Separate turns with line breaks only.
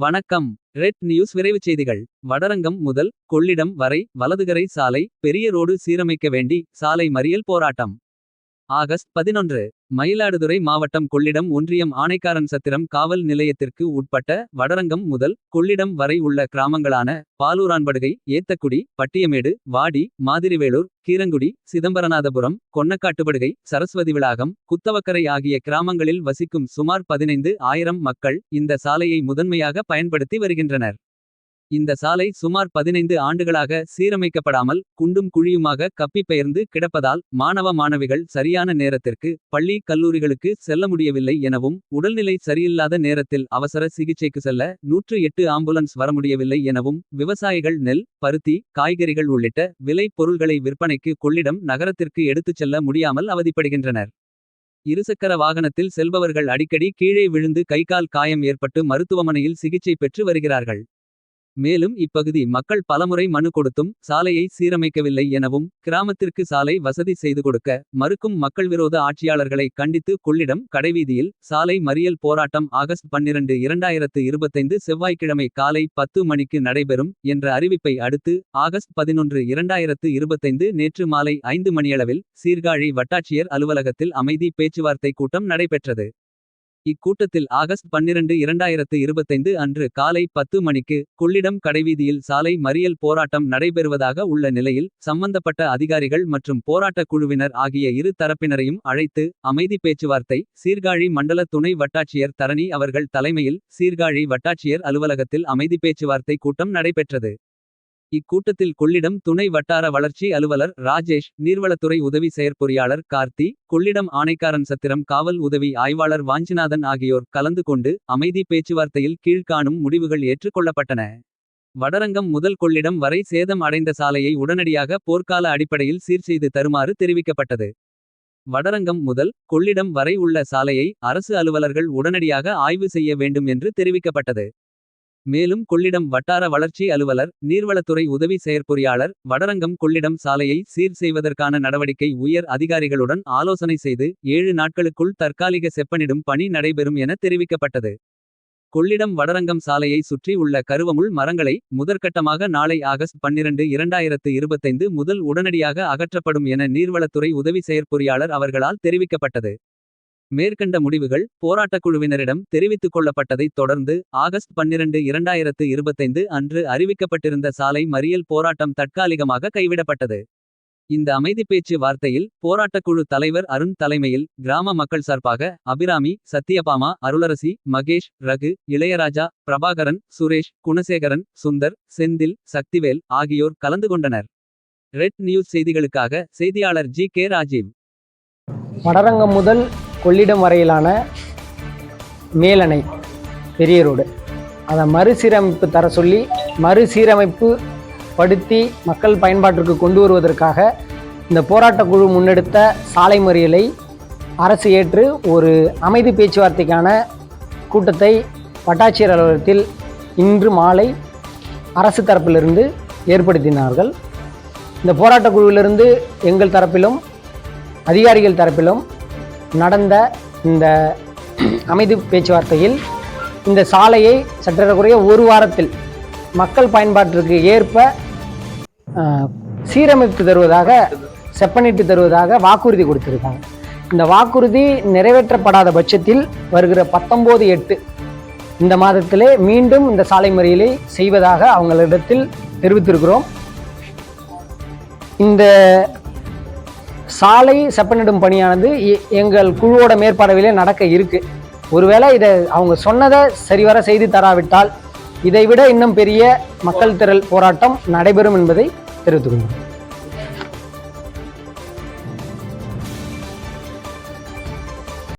வணக்கம். Red news விரைவுச் செய்திகள். வடரங்கம் முதல் கொள்ளிடம் வரை வலதுகரை சாலை பெரிய ரோடு சீரமைக்க வேண்டி சாலை மறியல் போராட்டம். ஆகஸ்ட் பதினொன்று. மயிலாடுதுறை மாவட்டம் கொள்ளிடம் ஒன்றியம் ஆனைக்காரன் சத்திரம் காவல் நிலையத்திற்கு உட்பட்ட வடரங்கம் முதல் கொள்ளிடம் வரை உள்ள கிராமங்களான பாலூரான்படுகை ஏத்தக்குடி பட்டியமேடு வாடி மாதிரிவேலூர் கீரங்குடி சிதம்பரநாதபுரம் கொன்னக்காட்டுப்படுகை சரஸ்வதி விளாகம் குத்தவக்கரை ஆகிய கிராமங்களில் வசிக்கும் சுமார் பதினைந்து ஆயிரம் மக்கள் இந்த சாலையை முதன்மையாக பயன்படுத்தி வருகின்றனர். இந்த சாலை சுமார் பதினைந்து ஆண்டுகளாக சீரமைக்கப்படாமல் குண்டும் குழியுமாக கப்பி பெயர்ந்து கிடப்பதால் மாணவ மாணவிகள் சரியான நேரத்திற்கு பள்ளி கல்லூரிகளுக்கு செல்ல முடியவில்லை எனவும் உடல்நிலை சரியில்லாத நேரத்தில் அவசர சிகிச்சைக்கு செல்ல நூற்று எட்டு ஆம்புலன்ஸ் வர முடியவில்லை எனவும் விவசாயிகள் நெல் பருத்தி காய்கறிகள் உள்ளிட்ட விலை பொருள்களை விற்பனைக்கு கொள்ளிடம் நகரத்திற்கு எடுத்துச் செல்ல முடியாமல் அவதிப்படுகின்றனர். இருசக்கர வாகனத்தில் செல்பவர்கள் அடிக்கடி கீழே விழுந்து கைகால் காயம் ஏற்பட்டு மருத்துவமனையில் சிகிச்சை பெற்று வருகிறார்கள். மேலும் இப்பகுதி மக்கள் பலமுறை மனு கொடுத்தும் சாலையை சீரமைக்கவில்லை எனவும் கிராமத்திற்கு சாலை வசதி செய்து கொடுக்க மறுக்கும் மக்கள் விரோத ஆட்சியாளர்களை கண்டித்து கொள்ளிடம் கடைவீதியில் சாலை மறியல் போராட்டம் ஆகஸ்ட் பன்னிரண்டு இரண்டாயிரத்து இருபத்தைந்து செவ்வாய்க்கிழமை காலை பத்து மணிக்கு நடைபெறும் என்ற அறிவிப்பை அடுத்து ஆகஸ்ட் பதினொன்று இரண்டாயிரத்து இருபத்தைந்து நேற்று மாலை ஐந்து மணியளவில் சீர்காழி வட்டாட்சியர் அலுவலகத்தில் அமைதி பேச்சுவார்த்தை கூட்டம் நடைபெற்றது. இக்கூட்டத்தில் ஆகஸ்ட் பன்னிரண்டு இரண்டாயிரத்து இருபத்தைந்து அன்று காலை பத்து மணிக்கு கொள்ளிடம் கடைவீதியில் சாலை மறியல் போராட்டம் நடைபெறுவதாக உள்ள நிலையில் சம்பந்தப்பட்ட அதிகாரிகள் மற்றும் போராட்டக் குழுவினர் ஆகிய இரு தரப்பினரையும் அழைத்து அமைதி பேச்சுவார்த்தை சீர்காழி மண்டல துணை வட்டாட்சியர் தரணி அவர்கள் தலைமையில் சீர்காழி வட்டாட்சியர் அலுவலகத்தில் அமைதி பேச்சுவார்த்தை கூட்டம் நடைபெற்றது. இக்கூட்டத்தில் கொள்ளிடம் துணை வட்டார வளர்ச்சி அலுவலர் ராஜேஷ் நீர்வளத்துறை உதவி செயற்பொறியாளர் கார்த்தி கொள்ளிடம் ஆணைக்காரன் சத்திரம் காவல் உதவி ஆய்வாளர் வாஞ்சிநாதன் ஆகியோர் கலந்து கொண்டு அமைதி பேச்சுவார்த்தையில் கீழ்காணும் முடிவுகள் ஏற்றுக்கொள்ளப்பட்டன. வடரங்கம் முதல் கொள்ளிடம் வரை சேதம் அடைந்த சாலையை உடனடியாக போர்க்கால அடிப்படையில் சீர் செய்து தருமாறு தெரிவிக்கப்பட்டது. வடரங்கம் முதல் கொள்ளிடம் வரை உள்ள சாலையை அரசு அலுவலர்கள் உடனடியாக ஆய்வு செய்ய வேண்டும் என்று தெரிவிக்கப்பட்டது. மேலும் கொள்ளிடம் வட்டார வளர்ச்சி அலுவலர் நீர்வளத்துறை உதவி செயற்பொறியாளர் வடரங்கம் கொள்ளிடம் சாலையை சீர் செய்வதற்கான நடவடிக்கை உயர் அதிகாரிகளுடன் ஆலோசனை செய்து ஏழு நாட்களுக்குள் தற்காலிக செப்பனிடும் பணி நடைபெறும் என தெரிவிக்கப்பட்டது. கொள்ளிடம் வடரங்கம் சாலையை சுற்றி உள்ள கருவமுள் மரங்களை முதற்கட்டமாக நாளை ஆகஸ்ட் பன்னிரண்டு இரண்டாயிரத்து இருபத்தைந்து முதல் உடனடியாக அகற்றப்படும் என நீர்வளத்துறை உதவி செயற்பொறியாளர் அவர்களால் தெரிவிக்கப்பட்டது. மேற்கண்ட முடிவுகள் போராட்டக் குழுவினரிடம் தெரிவித்துக் கொள்ளப்பட்டதைத் தொடர்ந்து ஆகஸ்ட் பன்னிரண்டு இரண்டாயிரத்து இருபத்தைந்து அன்று அறிவிக்கப்பட்டிருந்த சாலை மறியல் போராட்டம் தற்காலிகமாக கைவிடப்பட்டது. இந்த அமைதி பேச்சு வார்த்தையில் போராட்டக்குழு தலைவர் அருண் தலைமையில் கிராம மக்கள் சார்பாக அபிராமி சத்யபாமா அருளரசி மகேஷ் ரகு இளையராஜா பிரபாகரன் சுரேஷ் குணசேகரன் சுந்தர் செந்தில் சக்திவேல் ஆகியோர் கலந்து கொண்டனர். ரெட் நியூஸ் செய்திகளுக்காக செய்தியாளர் ஜி கே ராஜீவ்.
வடரங்கம் முதல் கொள்ளிடம் வரையிலான மேலணை பெரிய ரோடு. அதை மறுசீரமைப்பு தர சொல்லி மறுசீரமைப்பு படுத்தி மக்கள் பயன்பாட்டிற்கு கொண்டு வருவதற்காக இந்த போராட்டக் குழு முன்னெடுத்த சாலை மறியலை அரசு ஏற்று ஒரு அமைதி பேச்சுவார்த்தைக்கான கூட்டத்தை வட்டாட்சியர் அலுவலகத்தில் இன்று மாலை அரசு தரப்பிலிருந்து ஏற்படுத்தினார்கள். இந்த போராட்டக் குழுவிலிருந்து எங்கள் தரப்பிலும் அதிகாரிகள் தரப்பிலும் நடந்த இந்த அமைதி பேச்சுவார்த்தையில் இந்த சாலையை சற்றக்குறைய ஒரு வாரத்தில் மக்கள் பயன்பாட்டிற்கு ஏற்ப சீரமைத்து தருவதாக செப்பனிட்டு தருவதாக வாக்குறுதி கொடுத்திருக்காங்க. இந்த வாக்குறுதி நிறைவேற்றப்படாத பட்சத்தில் வருகிற பத்தொம்போது எட்டு இந்த மாதத்திலே மீண்டும் இந்த சாலை மறியலை செய்வதாக அவங்களிடத்தில் தெரிவித்திருக்கிறோம். இந்த சாலை செப்பனிடும் பணியானது எங்கள் குழுவோட மேற்பார்வையிலே நடக்க இருக்கு. ஒருவேளை இதை அவங்க சொன்னதை சரிவர செய்து தராவிட்டால் இதைவிட இன்னும் பெரிய மக்கள் திரள் போராட்டம் நடைபெறும் என்பதை தெரிவித்துக் கொள்கிறேன்.